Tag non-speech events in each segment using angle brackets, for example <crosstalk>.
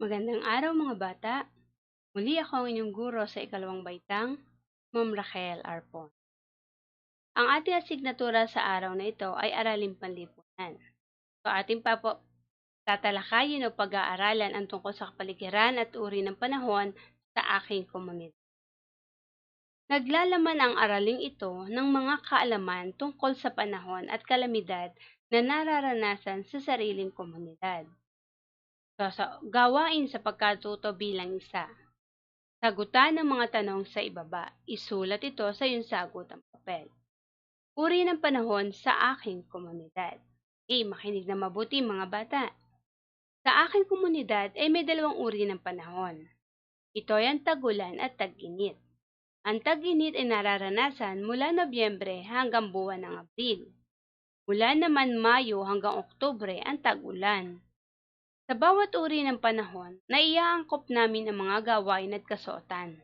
Magandang araw mga bata. Muli ako ang inyong guro sa ikalawang baitang, Ma'am Raquel Arpon. Ang ating asignatura sa araw na ito ay Araling Panlipunan. So ating papo tatalakayin o pag-aaralan ang tungkol sa kapaligiran at uri ng panahon sa aking komunidad. Naglalaman ang araling ito ng mga kaalaman tungkol sa panahon at kalamidad na nararanasan sa sariling komunidad. Sa gawain sa pagkatuto bilang isa. Sagutan ng mga tanong sa ibaba. Isulat ito sa iyong sagot ang papel. Uri ng panahon sa aking komunidad. Eh, makinig na mabuti mga bata. Sa aking komunidad ay may dalawang uri ng panahon. Ito ay ang tagulan at tag-init. Ang tag-init ay nararanasan mula Nobyembre hanggang buwan ng Abril. Mula naman Mayo hanggang Oktubre ang tag-ulan. Sa bawat uri ng panahon, naiaangkop namin ang mga gawain at kasuotan.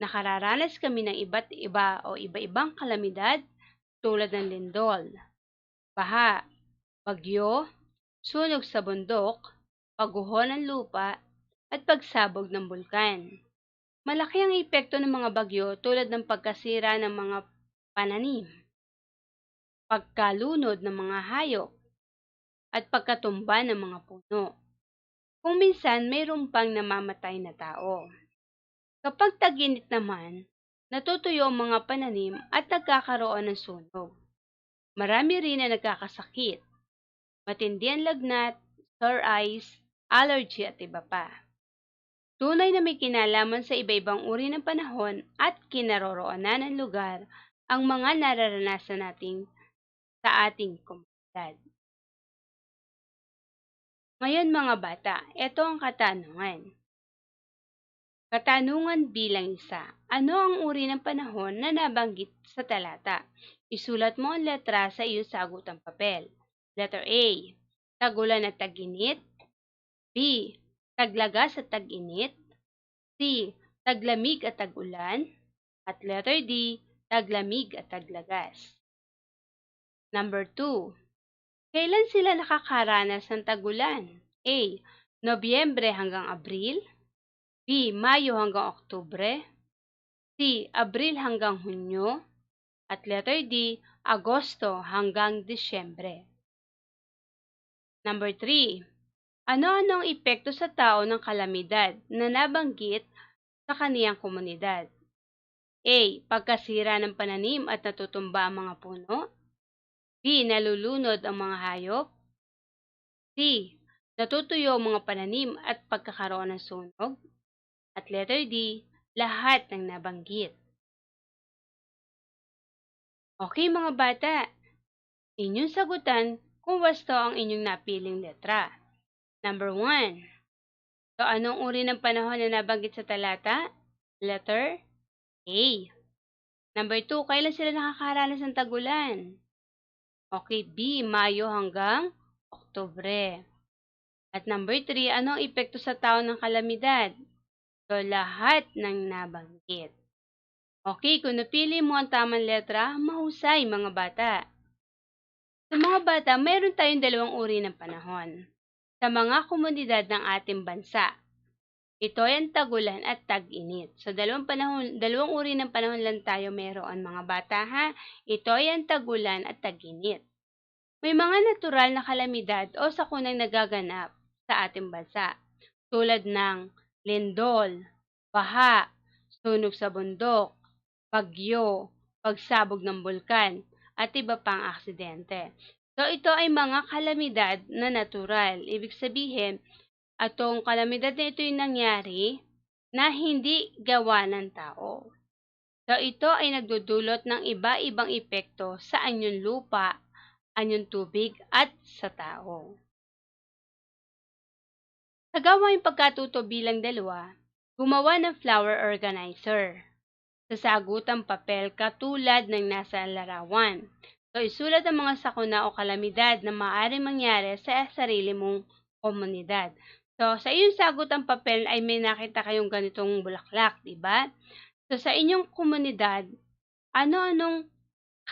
Nakararanas kami ng iba't iba o iba-ibang kalamidad tulad ng lindol, baha, bagyo, sunog sa bundok, pagguho ng lupa, at pagsabog ng bulkan. Malaki ang epekto ng mga bagyo tulad ng pagkasira ng mga pananim, pagkalunod ng mga hayop, at pagkatumba ng mga puno. Kung minsan mayroon pang namamatay na tao. Kapag taginit naman, natutuyo ang mga pananim at nagkakaroon ng sunog. Marami rin na nagkakasakit, matindi ang lagnat, sore eyes, allergy at iba pa. Tunay na may kinalaman sa iba-ibang uri ng panahon at kinaroroonan ng lugar ang mga nararanasan nating sa ating komunidad. Ngayon mga bata, ito ang katanungan. Katanungan bilang isa. Ano ang uri ng panahon na nabanggit sa talata? Isulat mo ang letra sa iyong sagutang papel. Letter A. Tagulan at taginit. B. Taglagas at taginit. C. Taglamig at tagulan. At letter D. Taglamig at taglagas. Number 2. Kailan sila nakakaranas ng tagulan? A. Nobyembre hanggang Abril. B. Mayo hanggang Oktubre. C. Abril hanggang Hunyo. At letter D. Agosto hanggang Disyembre. Number 3. Ano-ano ang epekto sa tao ng kalamidad na nabanggit sa kaniyang komunidad? A. Pagkasira ng pananim at natutumba ang mga puno. B. Nalulunod ang mga hayop. C. Natutuyo ang mga pananim at pagkakaroon ng sunog. At letter D. Lahat ng nabanggit. Okay mga bata, inyong sagutan kung wasto ang inyong napiling letra. Number 1. So, anong uri ng panahon na nabanggit sa talata? Letter A. Number 2. Kailan sila nakakaranas ng tagulan? Okay, B, Mayo hanggang Oktubre. At number 3, ano ang epekto sa tao ng kalamidad? So, lahat ng nabanggit. Okay, kung napili mo ang tamang letra, mahusay mga bata. Sa mga bata, mayroon tayong dalawang uri ng panahon. Sa mga komunidad ng ating bansa, ito ay ang tagulan at tag-init. So, dalawang, panahon, dalawang uri ng panahon lang tayo meron, mga bata ha. Ito ay ang tagulan at tag-init. May mga natural na kalamidad o sakunang nagaganap sa ating bansa, tulad ng lindol, baha, sunog sa bundok, bagyo, pagsabog ng bulkan, at iba pang aksidente. So, ito ay mga kalamidad na natural. Ibig sabihin, Atong kalamidad na ito yung nangyari na hindi gawa ng tao. So ito ay nagdudulot ng iba-ibang epekto sa anyong lupa, anyong tubig at sa tao. Sa gawain pagkatuto bilang dalawa, gumawa ng flower organizer. Sa sagutang papel katulad ng nasa larawan. So isulat ang mga sakuna o kalamidad na maaaring mangyari sa sarili mong komunidad. So, sa iyong sagot ang papel ay may nakita kayong ganitong bulaklak, di ba? So, sa inyong komunidad, ano-anong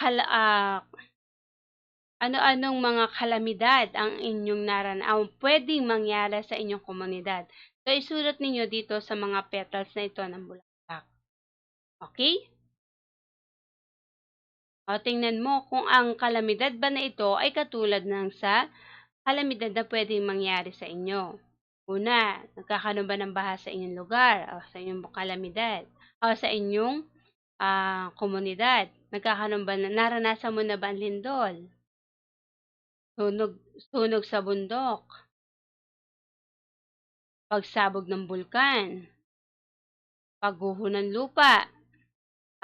uh, ano-anong mga kalamidad ang inyong naran ang pwedeng mangyari sa inyong komunidad. So, isulat ninyo dito sa mga petals na ito ng bulaklak. Okay? O, tingnan mo kung ang kalamidad ba na ito ay katulad ng sa kalamidad na pwedeng mangyari sa inyo. Una, nagkakaroon ba ng baha sa inyong lugar o sa inyong kalamidad o sa inyong uh, komunidad? Nagkakaroon ba, naranasan mo na ba ang lindol? Sunog, sunog sa bundok. Pagsabog ng bulkan. Pagguho ng lupa.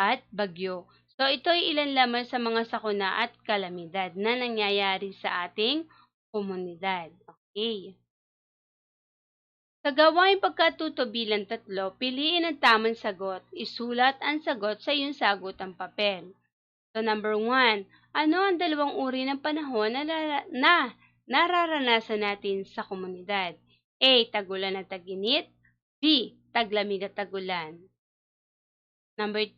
At bagyo. So, ito ay ilan lamang sa mga sakuna at kalamidad na nangyayari sa ating komunidad. Okay. Sa gawain pagkatuto bilang tatlo, piliin ang tamang sagot. Isulat ang sagot sa iyong sagot ang papel. So, number one, ano ang dalawang uri ng panahon na, na nararanasan natin sa komunidad? A. Tagulan at taginit. B. Taglamig at tagulan. Number 2.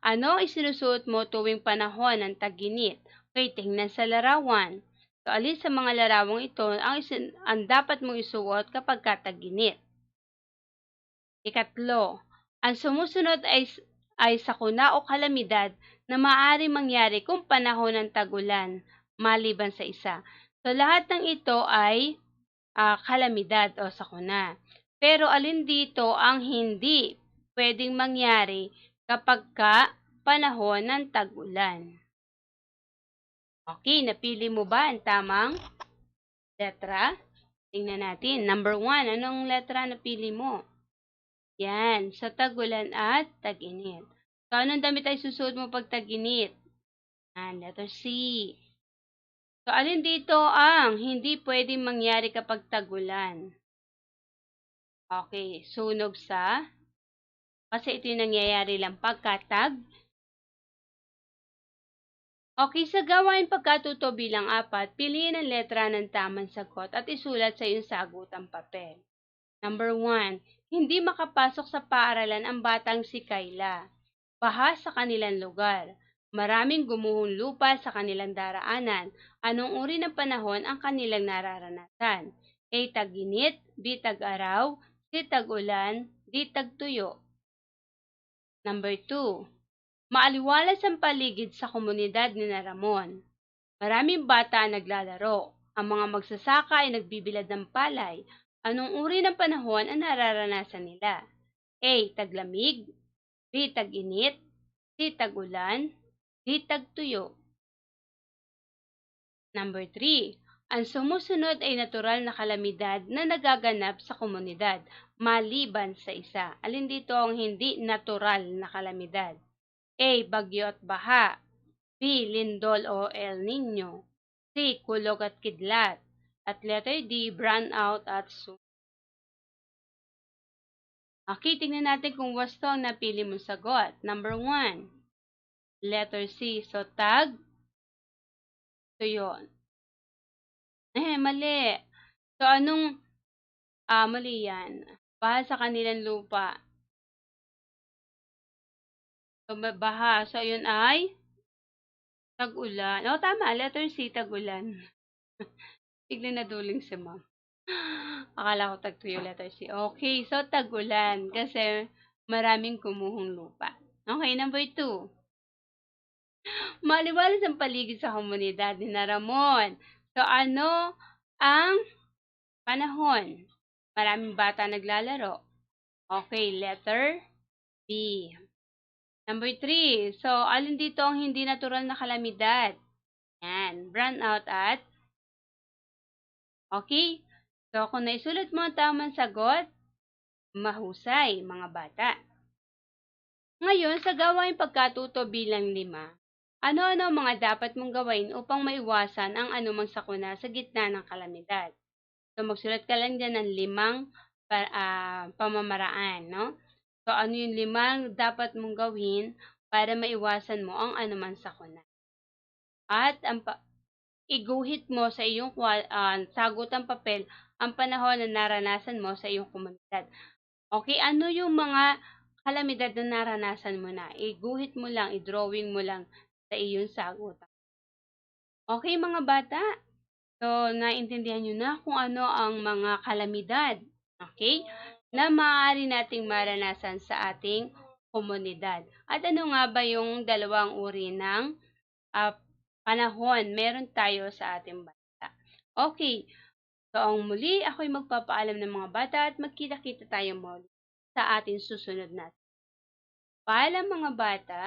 Ano isinusuot mo tuwing panahon ng taginit? Okay, tingnan sa larawan. So, alin sa mga larawang ito ang, isin, ang dapat mong isuot kapag kataginit? Ikatlo, ang sumusunod ay, ay sakuna o kalamidad na maaari mangyari kung panahon ng tagulan, maliban sa isa. So, lahat ng ito ay uh, kalamidad o sakuna. Pero alin dito ang hindi pwedeng mangyari kapag ka panahon ng tagulan? Okay, napili mo ba ang tamang letra? Tingnan natin. Number one, anong letra napili mo? Yan, sa tagulan at taginit. So, anong damit ay susuot mo pag taginit? And letter C. So, alin dito ang hindi pwedeng mangyari kapag tagulan? Okay, sunog sa kasi ito yung nangyayari lang pagkatag. Okay, sa gawain pagkatuto bilang apat, piliin ang letra ng tamang sagot at isulat sa iyong sagutan papel. Number 1. Hindi makapasok sa paaralan ang batang si Kayla baha sa kanilang lugar. Maraming gumuhong lupa sa kanilang daraanan. Anong uri ng panahon ang kanilang nararanasan? A. Taginit, B. Tag-araw, C. Tag-ulan, D. Tag-tuyo. Number 2. Maaliwalas ang paligid sa komunidad ni Ramon. Maraming bata ang naglalaro. Ang mga magsasaka ay nagbibilad ng palay. Anong uri ng panahon ang nararanasan nila? A. Taglamig, B. Tag-init, C. Tag-ulan, D. Tag-tuyo. Number 3. Ang sumusunod ay natural na kalamidad na nagaganap sa komunidad, maliban sa isa. Alin dito ang hindi natural na kalamidad? A. Bagyo at baha. B. Lindol o El Nino. C. Kulog at kidlat. At letter D. Brownout at sum Okay, tingnan natin kung wasto ang napili mong sagot. Number 1. Letter C. So, tag. So, yun. Eh, mali. So, anong, ah, mali yan. Baha sa kanilang lupa. So, baha. So, yun ay tag-ulan. O, oh, tama. Letter C, tag-ulan. <laughs> Biglang naduling si ma'am. <gasps> Akala ko tag-tuyo letter C. Okay, so tag-ulan kasi maraming kumuhong lupa. Okay, number 2. <gasps> Maliwalas ang paligid sa komunidad ni Ramon. So, ano ang panahon? Maraming bata naglalaro. Okay, letter B. Number 3. So, alin dito ang hindi natural na kalamidad? Yan, brownout at Okay? So, kung naisulat mo ang tamang sagot, mahusay, mga bata. Ngayon, sa gawain pagkatuto bilang lima, ano-ano mga dapat mong gawin upang maiwasan ang anumang sakuna sa gitna ng kalamidad? So, magsulat ka lang dyan ng limang uh, pamamaraan, no? So, ano yung limang dapat mong gawin para maiwasan mo ang anumang sakuna? At ang iguhit mo sa iyong uh, sagutan papel ang panahon na naranasan mo sa iyong komunidad. Okay, ano yung mga kalamidad na naranasan mo na? Iguhit mo lang, i-drawing mo lang sa iyong sagutan. Okay mga bata, so naintindihan nyo na kung ano ang mga kalamidad, okay, na maaari nating maranasan sa ating komunidad. At ano nga ba yung dalawang uri ng uh, panahon meron tayo sa ating bansa. Okay, so ang muli ako'y magpapaalam ng mga bata at magkita-kita tayo muli sa ating susunod natin. Paalam mga bata!